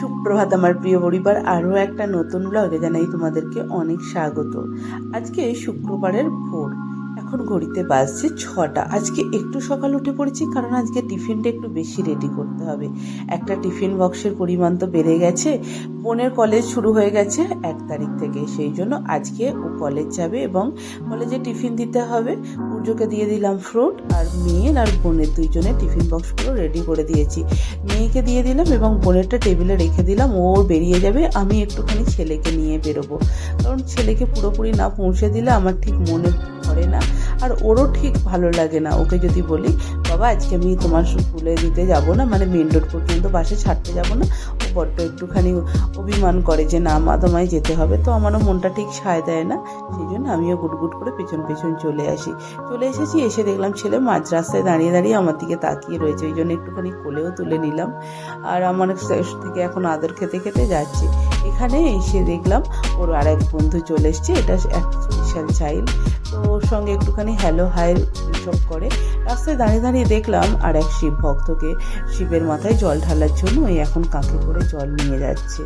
সুপ্রভাত আমার প্রিয় পরিবার, আরও একটা নতুন ব্লগে জানাই তোমাদেরকে অনেক স্বাগত। আজকে শুক্রবারের ভোর। এখন ঘড়িতে বাজছে ছটা। আজকে একটু সকাল উঠে পড়েছি কারণ আজকে টিফিনটা একটু বেশি রেডি করতে হবে। একটা টিফিন বক্সের পরিমাণ তো বেড়ে গেছে। বোনের কলেজ শুরু হয়ে গেছে এক তারিখ থেকে। সেই জন্য আজকে ও কলেজ যাবে এবং কলেজে টিফিন দিতে হবে। পুজোকে দিয়ে দিলাম ফ্রুট আর মেয়ের আর বোনের দুইজনের টিফিন বক্সগুলো রেডি করে দিয়েছি। মেয়েকে দিয়ে দিলাম এবং বোনেরটা টেবিলে রেখে দিলাম। ও বেরিয়ে যাবে। আমি একটুখানি ছেলেকে নিয়ে বেরোবো। কারণ ছেলেকে পুরোপুরি না পৌঁছে দিলে আমার ঠিক মনে পড়ে না। আর ওরও ঠিক ভালো লাগে না। ওকে যদি বলি, বাবা, আজকে আমি তোমার স্কুলে দিতে যাব না মানে মেন রোড পর্যন্ত বাসে ছাড়তে যাব না বড্ড একটুখানি অভিমান করে যে না, মা তোমায় যেতে হবে। তো আমারও মনটা ঠিক সায় দেয় না। সেই জন্য আমিও গুটগুট করে পেছন পেছন চলে আসি। চলে এসেছি, এসে দেখলাম ছেলে মাঝ রাস্তায় দাঁড়িয়ে দাঁড়িয়ে আমার দিকে তাকিয়ে রয়েছে। ওই জন্য একটুখানি কোলেও তুলে নিলাম। আর আমার থেকে এখন আদর খেতে খেতে যাচ্ছে। এখানে এসে দেখলাম ওর আর এক বন্ধু চলে এসছে। এটা এক স্পেশাল চাইল্ড তো ওর সঙ্গে একটুখানি হ্যালো হাই সব করে। রাস্তায় দাঁড়িয়ে দাঁড়িয়ে দেখলাম আর এক শিব ভক্তকে শিবের মাথায় জল ঢালার জন্য ওই এখন কাকে করে জল নিয়ে যাচ্ছে।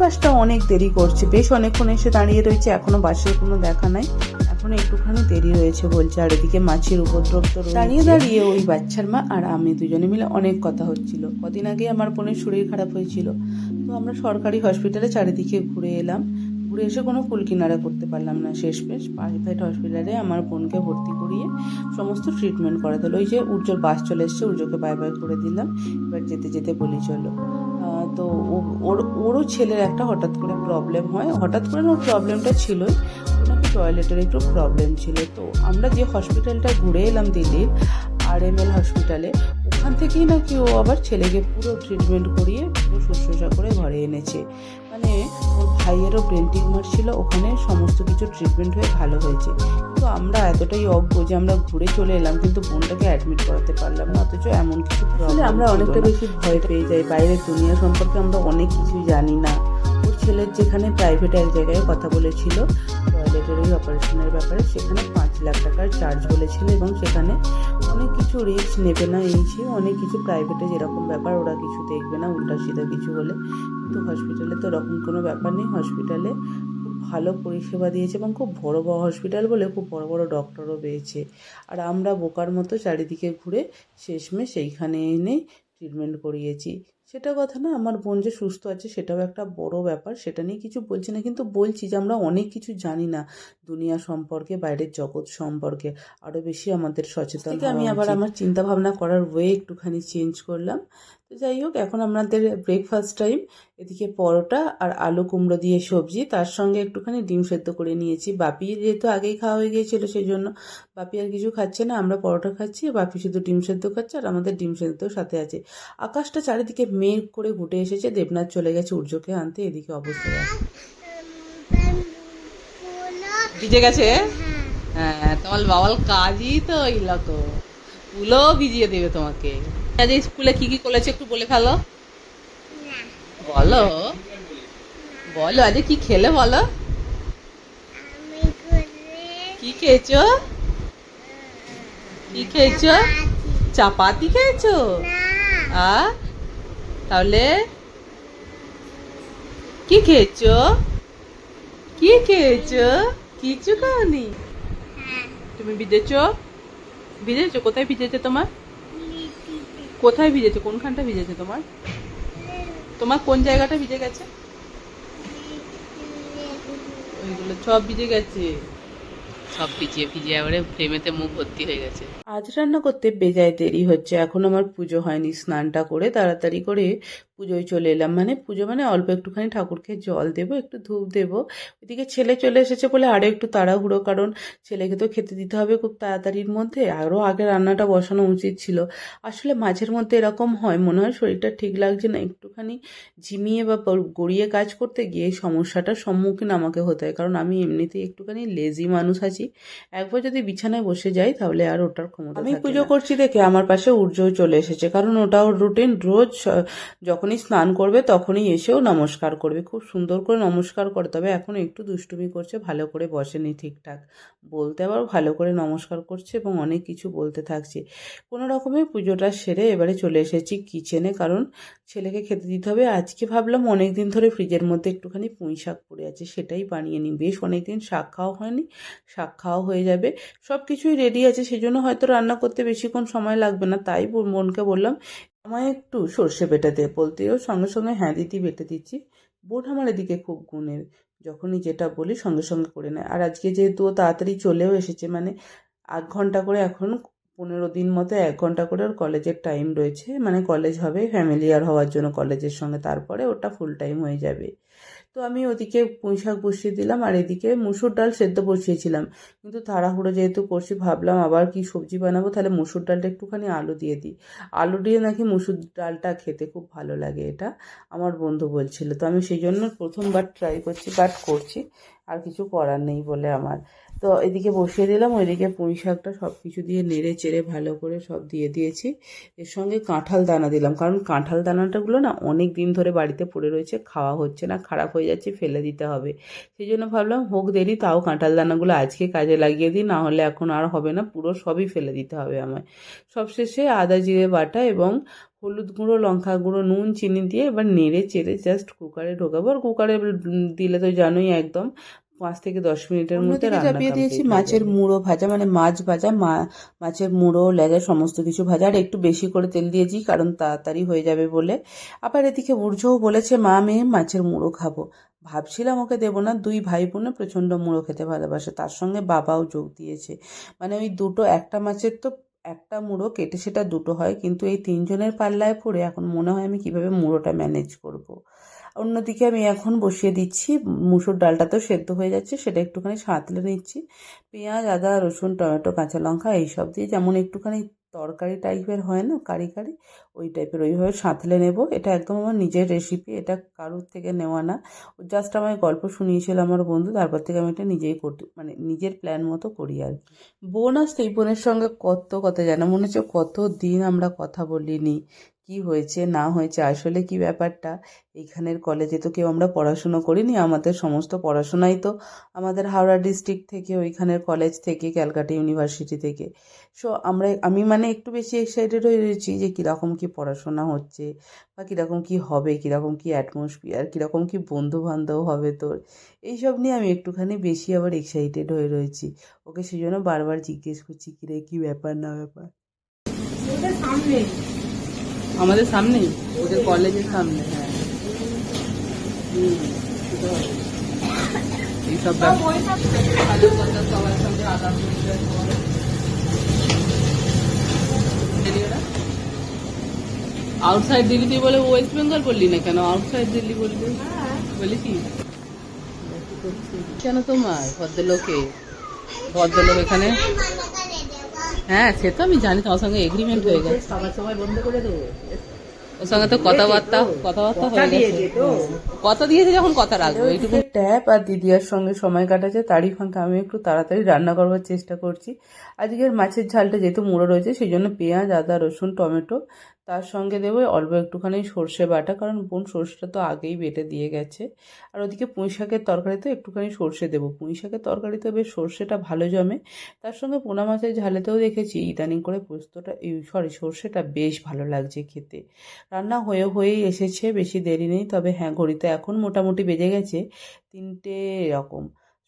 বাসটা অনেক দেরি করছে। বেশ অনেকক্ষণ এসে দাঁড়িয়ে রয়েছে, এখনও বাসের কোনো দেখা নাই। এখনও একটুখানি দেরি রয়েছে বলছে, আর এদিকে মাছের উপদ্রব তো দাঁড়িয়ে দাঁড়িয়ে ওই বাচ্চার মা আর আমি দুজনে মিলে অনেক কথা হচ্ছিল। কদিন আগে আমার বোনের শরীর খারাপ হয়েছিল। তো আমরা সরকারি হসপিটালে চারিদিকে ঘুরে এলাম। ঘুরে এসে কোনো কুল কিনারা করতে পারলাম না শেষ শেষমেশ। প্রাইভেট হসপিটালে আমার বোনকে ভর্তি করিয়ে সমস্ত ট্রিটমেন্ট করাতে হলো। ওই যে উজ্জ্বল বাস চলে এসছে, উজ্জ্বলকে বাই বাই করে দিলাম। এবার যেতে যেতে বলি, চলো। তো ওর, ওরও ছেলের একটা হঠাৎ করে প্রবলেম হয়। হঠাৎ করে ওর প্রবলেমটা ছিলই। ওনাকে টয়লেটের একটু প্রবলেম ছিল। তো আমরা যে হসপিটালটা ঘুরে এলাম দিল্লির আর এম এল হসপিটালে ওখান থেকেই নাকি ও আবার ছেলেকে পুরো ট্রিটমেন্ট করিয়ে পুরো শুশ্রূষা করে ঘরে এনেছে। মানে ভাইয়েরও ব্রেন টিউমার ছিল ওখানে সমস্ত কিছু ট্রিটমেন্ট হয়ে ভালো হয়েছে। কিন্তু আমরা এতটাই অজ্ঞ যে আমরা ঘুরে চলে এলাম কিন্তু বোনটাকে অ্যাডমিট করাতে পারলাম না অথচ এমন কিছু আমরা অনেকটা বেশি ভয় পেয়ে যাই। বাইরের দুনিয়া সম্পর্কে আমরা অনেক কিছুই জানি না। ছেলের যেখানে প্রাইভেট এক জায়গায় কথা বলেছিল টয়লেটের ওই অপারেশনের ব্যাপারে, সেখানে পাঁচ লাখ টাকার চার্জ বলেছিল এবং সেখানে অনেক কিছু রিস্ক নেবে না এই যে, অনেক কিছু প্রাইভেটে যেরকম ব্যাপার, ওরা কিছু দেখবে না, উল্টা সিধা কিছু হলে কিন্তু হসপিটালে তো ওরকম কোনো ব্যাপার নেই। হসপিটালে ভালো পরিষেবা দিয়েছে এবং খুব বড় বড় হসপিটাল বলে খুব বড় বড় ডক্টরও পেয়েছে। আর আমরা বোকার মতো চারিদিকে ঘুরে শেষমেশ সেইখানে এনে ট্রিটমেন্ট করিয়েছি। সেটা কথা না আমার বোন যে সুস্থ আছে সেটাও একটা বড় ব্যাপার সেটা নিয়ে কিছু বলছি না। কিন্তু বলছি যে আমরা অনেক কিছু জানি না দুনিয়া সম্পর্কে বাইরের জগৎ সম্পর্কে। আরও বেশি আমাদের সচেতন আমি আবার আমার চিন্তা ভাবনা করার ওয়ে একটুখানি চেঞ্জ করলাম। তো যাই হোক এখন আমাদের ব্রেকফাস্ট টাইম এদিকে পরোটা আর আলু কুমড়ো দিয়ে সবজি তার সঙ্গে একটুখানি ডিম সেদ্ধ করে নিয়েছি। বাপি যেহেতু আগেই খাওয়া হয়ে গিয়েছিল সেই জন্য বাপি আর কিছু খাচ্ছে না। আমরা পরোটা খাচ্ছি বাপি শুধু ডিম সেদ্ধ খাচ্ছে আর আমাদের ডিম সেদ্ধ সাথে আছে। আকাশটা চারিদিকে মেঘ করে ঘুটে এসেছে দেবনাথ চলে গেছে উর্জকে আনতে এদিকে অবস্থা। ভিজে গেছে? হ্যাঁ তোমার বাবার কাজই তো ফুলও ভিজিয়ে দেবে তোমাকে। আজ স্কুলে কি কি করেছে একটু বলে ফেলো। বলো। বলো আজ কি খেলে বলো? কি খেয়েছো? কি খেয়েছো? চাপাতি। খেয়েছো? আ? তাহলে? কি খেয়েছো? কি খেয়েছো? কিছু খাওনি? তুমি ভিজেছো? ভিজেছো? কোথায় ভিজেছে তোমার? কোথায় ভিজেছে? কোনখানটা ভিজেছে তোমার? তোমার কোন জায়গাটা ভিজে গেছে? ওইগুলো সব ভিজে গেছে। সব ভিজিয়ে ভিজিয়ে এবারে ফ্রেমেতে মুখ ভর্তি হয়ে গেছে। আজ রান্না করতে বেজায় দেরি হচ্ছে, এখন আমার পুজো হয়নি স্নানটা করে তাড়াতাড়ি করে পুজোয় চলে এলাম। মানে পুজো মানে অল্প একটুখানি ঠাকুরকে জল দেবো, একটু ধূপ দেবো। ওইদিকে ছেলে চলে এসেছে বলে আরও একটু তাড়াহুড়ো, কারণ ছেলেকে তো খেতে দিতে হবে খুব তাড়াতাড়ির মধ্যে। আরও আগে রান্নাটা বসানো উচিত ছিল। আসলে মাঝের মধ্যে এরকম হয়, মনে হয় শরীরটা ঠিক লাগছে না, একটুখানি ঝিমিয়ে বা গড়িয়ে কাজ করতে গিয়ে সমস্যাটার সম্মুখীন আমাকে হতে হয়। কারণ আমি এমনিতেই একটুখানি লেজি মানুষ আছি আছি একবার যদি বিছানায় বসে যাই তাহলে আর ওটার ক্ষমতা আমি পুজো করছি দেখে আমার পাশে উর্জও চলে এসেছে কারণ ওটা ওর রুটিন রোজ যখনই স্নান করবে তখনই এসেও নমস্কার করবে। খুব সুন্দর করে নমস্কার করে তবে এখন একটু দুষ্টুমি করছে ভালো করে বসেনি ঠিকঠাক। বলতে আবার ভালো করে নমস্কার করছে এবং অনেক কিছু বলতে থাকছে। কোনো রকমে পুজোটা সেরে এবারে চলে এসেছি কিচেনে কারণ ছেলেকে খেতে দিতে হবে। আজকে ভাবলাম অনেক দিন ধরে ফ্রিজের মধ্যে একটুখানি পুঁই শাক পড়ে আছে সেটাই বানিয়ে নিই। বেশ অনেক দিন শাক খাওয়া হয়নি। শাক খাওয়া হয়ে যাবে। সব কিছুই রেডি আছে সেই জন্য হয়তো রান্না করতে বেশিক্ষণ সময় লাগবে না। তাই বোন- বোনকে বললাম, আমায় একটু সর্ষে বেটে দে বলতেও সঙ্গে সঙ্গে হ্যাঁ দিদি বেটে দিচ্ছি। বোন আমার এদিকে খুব গুণের, যখনই যেটা বলি সঙ্গে সঙ্গে করে নেয়। আর আজকে যেহেতু ও তাড়াতাড়ি চলেও এসেছে মানে আধ ঘণ্টা করে এখন পনেরো দিন মতো এক ঘণ্টা করে ওর কলেজের টাইম রয়েছে। মানে কলেজ হবে ফ্যামিলিয়ার হওয়ার জন্য কলেজের সঙ্গে। তারপরে ওটা ফুল টাইম হয়ে যাবে। তো আমি ওদিকে পুঁই শাক বসিয়ে দিলাম আর এদিকে মুসুর ডাল সেদ্ধ বসিয়েছিলাম। কিন্তু তাড়াহুড়ো যেহেতু করছি, ভাবলাম আবার কি সবজি বানাবো, তাহলে মুসুর ডালটা একটুখানি আলু দিয়ে দিই। আলু দিয়ে নাকি মুসুর ডালটা খেতে খুব ভালো লাগে এটা, আমার বন্ধু বলছিল। তো আমি সেই জন্য প্রথমবার ট্রাই করছি বাট করছি। আর কিছু করার নেই বলে আমার। তো এদিকে বসিয়ে দিলাম, ওইদিকে পুঁই শাকটা সব কিছু দিয়ে নেড়ে চেড়ে ভালো করে সব দিয়ে দিয়েছি। এর সঙ্গে কাঁঠাল দানা দিলাম, কারণ কাঁঠাল দানাটাগুলো না অনেক দিন ধরে বাড়িতে পড়ে রয়েছে, খাওয়া হচ্ছে না, খারাপ হয়ে যাচ্ছে, ফেলে দিতে হবে। সেই জন্য ভাবলাম, হোক দেরি, তাও কাঁঠাল দানাগুলো আজকে কাজে লাগিয়ে দিই, না হলে এখন আর হবে না, পুরো সবই ফেলে দিতে হবে আমায়। সবশেষে আদা, জিরে বাটা এবং হলুদ গুঁড়ো লঙ্কা গুঁড়ো নুন চিনি দিয়ে এবার নেড়ে চেড়ে জাস্ট কুকারে ঢোকাবো। আর কুকারে দিলে তো জানোই একদম পাঁচ থেকে দশ মিনিটের মধ্যে চাপিয়ে দিয়েছি মাছের মুড়ো ভাজা মানে মাছ ভাজা মাছের মুড়ো লেজা সমস্ত কিছু ভাজা আর একটু বেশি করে তেল দিয়েছি কারণ তাড়াতাড়ি হয়ে যাবে বলে। আবার এদিকে বুর্জও বলেছে মা মেয়ে মাছের মুড়ো খাব। ভাবছিলাম ওকে দেবো না দুই ভাই বোনে প্রচণ্ড মুড়ো খেতে ভালোবাসে। তার সঙ্গে বাবাও যোগ দিয়েছে। মানে ওই দুটো একটা মাছের তো একটা মুড়ো কেটে সেটা দুটো হয়, কিন্তু এই তিনজনের পাল্লায় পড়ে এখন মনে হয় আমি কীভাবে মুড়োটা ম্যানেজ করব। অন্যদিকে আমি এখন বসিয়ে দিচ্ছি, মুসুর ডালটা তো সেদ্ধ হয়ে যাচ্ছে, সেটা একটুখানি সাঁতলে নিচ্ছি পেঁয়াজ, আদা, রসুন, টমেটো, কাঁচা লঙ্কা এইসব দিয়ে যেমন একটুখানি তরকারি টাইপের হয় না, কারি কারি, ওই টাইপের ওইভাবে সাঁতলে নেব। এটা একদম আমার নিজের রেসিপি এটা কারুর থেকে নেওয়া না। জাস্ট আমায় গল্প শুনিয়েছিল আমার বন্ধু, তারপর থেকে আমি এটা নিজেই করতে মানে নিজের প্ল্যান মতো করি আর কি। বোন আর সেই বোনের সঙ্গে কত কথা জানা, মনে হচ্ছে কত দিন আমরা কথা বলিনি। কি হয়েছে, না হয়েছে, আসলে কি ব্যাপারটা? এইখানের কলেজে তো কেউ আমরা পড়াশুনো করিনি, আমাদের সমস্ত পড়াশোনাই তো আমাদের হাওড়া ডিস্ট্রিক্ট থেকে, ওইখানের কলেজ থেকে, ক্যালকাটা ইউনিভার্সিটি থেকে। সো আমরা, আমি মানে একটু বেশি এক্সাইটেড হয়ে রয়েছি যে কীরকম কী পড়াশোনা হচ্ছে, বা কীরকম কী হবে, কীরকম কী অ্যাটমসফিয়ার কীরকম কী বন্ধু বান্ধব হবে তোর? এইসব নিয়ে আমি একটুখানি বেশি আবার এক্সাইটেড হয়ে রয়েছি। ওকে সেই জন্য বারবার জিজ্ঞেস করছি কী রে কী ব্যাপার, না ব্যাপার? আমাদের সামনেই ওদের কলেজের সামনে হ্যাঁ। আউটসাইড দিল্লি তুই বলে ওয়েস্ট বেঙ্গল বললি না কেন? আউটসাইড দিল্লি বললি বলি কি? কেন তোমার? ভদ্রলোকে। ভদ্রলোক এখানে? হ্যাঁ সে তো আমি জানি তোমার সঙ্গে এগ্রিমেন্ট হয়ে গেছে। সবার সময় বন্ধ করে দেবো। ওর সঙ্গে তো কথাবার্তা কথাবার্তা হয়ে গেছে। কথা দিয়েছে যখন কথা রাখব এইটুকু। ট্যাপ আর দিদিয়ার সঙ্গে সময় কাটাচ্ছে তারই ফাঁকে আমি একটু তাড়াতাড়ি রান্না করবার চেষ্টা করছি। আজকের মাছের ঝালটা যেহেতু মুড়ো রয়েছে সেই জন্য পেঁয়াজ আদা রসুন টমেটো তার সঙ্গে দেবো অল্প একটুখানি সর্ষে বাটা, কারণ বোন সর্ষেটা তো আগেই বেটে দিয়ে গেছে। আর ওদিকে পুঁই শাকের তরকারিতে একটুখানি সর্ষে দেবো। পুঁই শাকের তরকারিতে বেশ সর্ষেটা ভালো জমে। তার সঙ্গে পোনা মাছের ঝালেতেও দেখেছি, ইদানিং করে পোস্তটা সরি, সর্ষেটা বেশ ভালো লাগছে খেতে। রান্না হয়ে হয়েই এসেছে, বেশি দেরি নেই, তবে হ্যাঁ ঘড়িতে এখন মোটামুটি বেজে গেছে তিনটে এরকম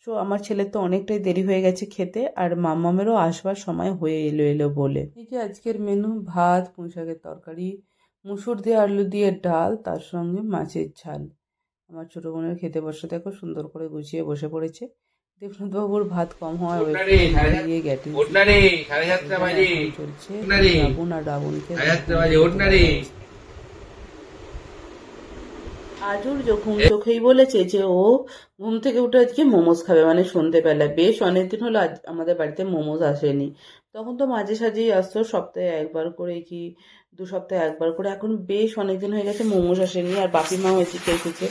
সো আমার ছেলের তো অনেকটাই দেরি হয়ে গেছে খেতে আর মাম্মামেরও আসবার সময় হয়ে এলো এলো বলে। এই যে আজকের মেনু ভাত পুঁই শাকের তরকারি মুসুর দিয়ে আলু দিয়ে ডাল তার সঙ্গে মাছের ঝাল। আমার ছোটো বোনের খেতে বসে দেখো সুন্দর করে গুছিয়ে বসে পড়েছে। দেবনাথবাবুর ভাত কম দিয়ে গেটে বাজে। চলছে রাবণ আর রাবণকে সাড়ে যে বাজে ওঠ না রে আজুর যখন চোখেই বলেছে যে ও ঘুম থেকে উঠে আজকে মোমোজ খাবে মানে সন্ধেবেলায়। বেশ অনেকদিন হলো আজ আমাদের বাড়িতে মোমোজ আসেনি। তখন তো মাঝে সাঝেই আসতো সপ্তাহে একবার করে কি দু সপ্তাহে একবার করে। এখন বেশ অনেকদিন হয়ে গেছে, মোমোস আসেনি আর বাপি মাও এসেছে এসেছে।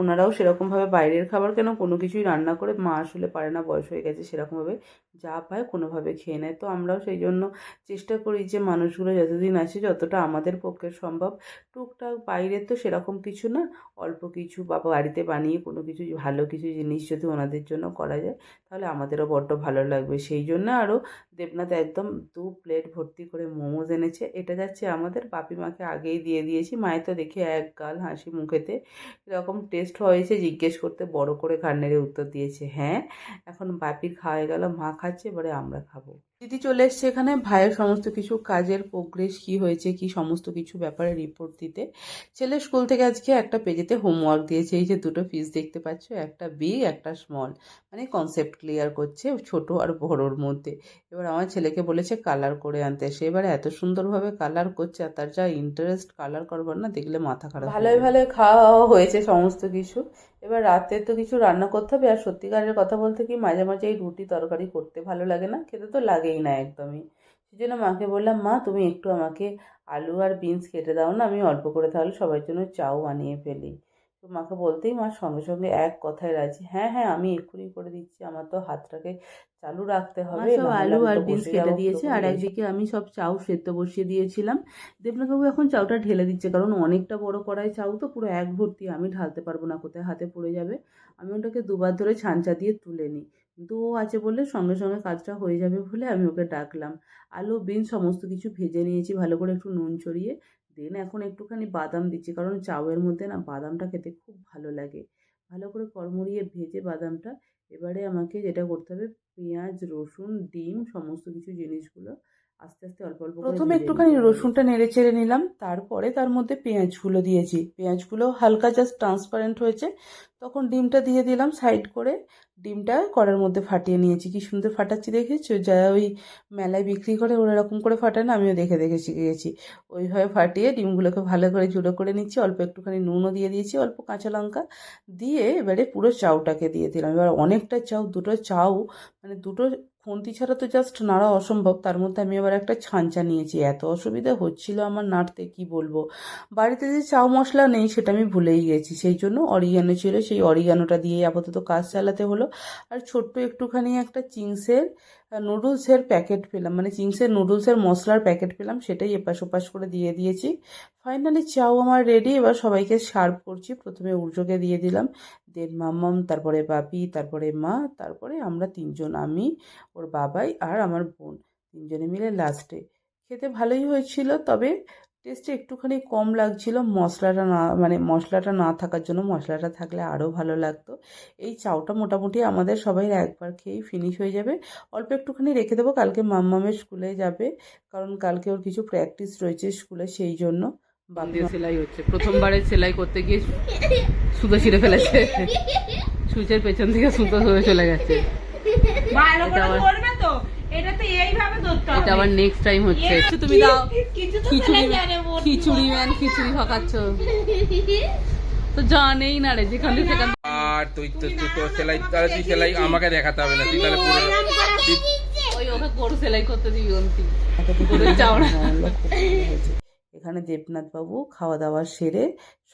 ওনারাও সেরকমভাবে বাইরের খাবার কেন কোনো কিছুই রান্না করে মা আসলে পারে না, বয়স হয়ে গেছে সেরকমভাবে যা পায় কোনোভাবে খেয়ে নেয়। তো আমরাও সেই জন্য চেষ্টা করি যে মানুষগুলো যতদিন আছে যতটা আমাদের পক্ষে সম্ভব, টুকটাক বাইরের তো সেরকম কিছু না, অল্প কিছু বা বাড়িতে বানিয়ে কোনো কিছু ভালো কিছু জিনিস যদি ওনাদের জন্য করা যায়, তাহলে আমাদেরও বড্ড ভালো লাগবে। সেই জন্য আরও দেবনাথ একদম দু প্লেট ভর্তি করে মোমোজ এনেছে। এটা যাচ্ছে আমাদের বাপি মাকে আগেই দিয়ে দিয়েছি। মায়ের তো দেখে এক গাল হাসি মুখেতে। এরকম টেস্ট হয়েছে জিজ্ঞেস করতে বড় করে কান্নারে উত্তর দিয়েছে হ্যাঁ এখন বাপি খাওয়া গেল, মা খাচ্ছে, এবারে আমরা খাব। দিদি চলে এসছে এখানে। ভাইয়ের সমস্ত কিছু কাজের প্রোগ্রেস কি হয়েছে কি সমস্ত কিছু ব্যাপারে রিপোর্ট দিতে। ছেলে স্কুল থেকে আজকে একটা পেজেতে হোমওয়ার্ক দিয়েছে। এই যে দুটো পিস দেখতে পাচ্ছ একটা বিগ একটা স্মল মানে কনসেপ্ট ক্লিয়ার করছে ছোট আর বড়োর মধ্যে। এবার আমার ছেলেকে বলেছে কালার করে আনতে। সে এবার এত সুন্দরভাবে কালার করছে আর তার যা ইন্টারেস্ট কালার করবার না দেখলে মাথা খারাপ ভালোই ভালো খাওয়া হয়েছে সমস্ত কিছু। এবার রাতে তো কিছু রান্না করতে হবে, আর সত্যিকারের কথা বলতে কি মাঝে মাঝে এই রুটি তরকারি করতে ভালো লাগে না, খেতে তো লাগেই না একদমই। সেই জন্য মাকে বললাম, মা, তুমি একটু আমাকে আলু আর বিনস কেটে দাও না, আমি অল্প করে তাহলে সবার জন্য চাও বানিয়ে ফেলি। তো মাকে বলতেই মা সঙ্গে সঙ্গে এক কথায় রাজি হ্যাঁ হ্যাঁ আমি এক্ষুনি করে দিচ্ছি আমার তো হাতটাকে চালু রাখতে হবে সব আলু আর বিনস কেটে দিয়েছে আর একদিকে আমি সব চাউ সেদ্ধ বসিয়ে দিয়েছিলাম। দেবনাথবাবু এখন চাউটা ঢেলে দিচ্ছে কারণ অনেকটা বড় কড়াই চাউ তো পুরো এক ভর্তি আমি ঢালতে পারব না কোথায় হাতে পড়ে যাবে। আমি ওটাকে দুবার ধরে ছাঁচা দিয়ে তুলে নিই কিন্তু ও আছে বললে সঙ্গে সঙ্গে কাজটা হয়ে যাবে বলে আমি ওকে ডাকলাম। আলু বিন সমস্ত কিছু ভেজে নিয়েছি ভালো করে একটু নুন ছড়িয়ে দেন এখন একটুখানি বাদাম দিচ্ছি। কারণ চাউয়ের মধ্যে না বাদামটা খেতে খুব ভালো লাগে। ভালো করে কড়মড়িয়ে ভেজে বাদামটা। এবারে আমাকে যেটা করতে হবে পেঁয়াজ রসুন ডিম সমস্ত কিছু জিনিসগুলো আস্তে আস্তে অল্প অল্প প্রথমে একটুখানি রসুনটা নেড়ে চেড়ে নিলাম। তারপরে তার মধ্যে পেঁয়াজগুলো দিয়েছি। পেঁয়াজগুলো হালকা জাস্ট ট্রান্সপারেন্ট হয়েছে। তখন ডিমটা দিয়ে দিলাম সাইড করে। ডিমটা কড়ার মধ্যে ফাটিয়ে নিয়েছি। কি সুন্দর ফাটাচ্ছি দেখেছ? যারা ওই মেলায় বিক্রি করে ওরা এরকম করে ফাটায় না আমিও দেখে দেখে শিখে গেছি। ওইভাবে ফাটিয়ে ডিমগুলোকে ভালো করে জুড়ো করে নিচ্ছি। অল্প একটুখানি নুনও দিয়ে দিয়েছি, অল্প কাঁচা লঙ্কা দিয়ে এবারে পুরো চাউটাকে দিয়ে দিলাম। এবার অনেকটা চাউ, দুটো চাউ মানে দুটো খুন্তি ছাড়া তো জাস্ট নাড়া অসম্ভব। তার মধ্যে আমি আবার একটা ছাঁচা নিয়েছি। এত অসুবিধা হচ্ছিল আমার নাড়তে, কি বলব? বাড়িতে যে চাউ মশলা নেই, সেটা আমি ভুলেই গেছি। সেই জন্য অরিগানো ছিল। সেই অরিগানোটা দিয়ে আপাতত কাজ চালাতে হলো। আর ছোট্ট একটুখানি একটা চিংসের নুডলসের প্যাকেট পেলাম। মানে চিংসের, নুডলসের মশলার প্যাকেট পেলাম। সেটাই এপাশ ওপাশ করে দিয়ে দিয়েছি। ফাইনালি চাউ আমার রেডি এবার সবাইকে সার্ভ করছি। প্রথমে উর্জকে দিয়ে দিলাম। দেন মাম্মাম, তারপরে বাপি, তারপরে মা, তারপরে আমরা তিনজন, আমি, ওর বাবাই আর আমার বোন। তিনজনে মিলে লাস্টে খেতে ভালোই হয়েছিল, তবে টেস্টে একটুখানি কম লাগছিল। মশলাটা না মানে মশলাটা না থাকার জন্য মশলাটা থাকলে আরও ভালো লাগতো। এই চাউটা মোটামুটি আমাদের সবাই একবার খেয়েই ফিনিশ হয়ে যাবে। অল্প একটুখানি রেখে দেবো, কালকে মাম্মামের স্কুলে যাবে। কারণ কালকে ওর কিছু প্র্যাকটিস রয়েছে স্কুলে সেই জন্য। দিয়ে সেলাই হচ্ছে। প্রথমবারে সেলাই করতে গিয়ে সুতো ছিঁড়ে ফেলেছে। সুচের পেছন থেকে সুতো হয়ে চলে গেছে। ভালো এটা করে আবার- ধরবে তো। এটা তো এইভাবে ধরতে হবে। এটা আবার নেক্সট টাইম হচ্ছে। তুমি দাও। খিচুড়ি খিচুড়ি ম্যান খিচুড়ি ভাগাচ্ছ। তো জানেই না রে যেখানে সেখানে আর তুই তো তুই তো সেলাই তাহলে তুই সেলাই আমাকে দেখাতে হবে না। তুই তাহলে পুরো ওই ওকে গরু সেলাই করতে দিবি অন্তি। চামড়া। এখানে দেবনাথ বাবু খাওয়া দাওয়া সেরে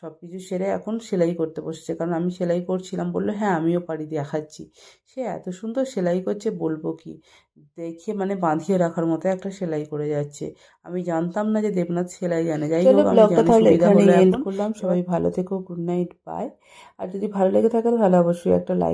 সব কিছু সেরে এখন সেলাই করতে বসেছে। কারণ আমি সেলাই করছিলাম বলল হ্যাঁ আমিও পারি দেখাচ্ছি। সে এত সুন্দর সেলাই করছে বলব কি? দেখে মানে বাঁধিয়ে রাখার মতো একটা সেলাই করে যাচ্ছে। আমি জানতাম না যে দেবনাথ সেলাই জানে। যাই হোক আমি সুবিধা এখন। সবাই ভালো থেকো গুড নাইট বাই আর যদি ভালো লেগে থাকে তাহলে অবশ্যই একটা লাইক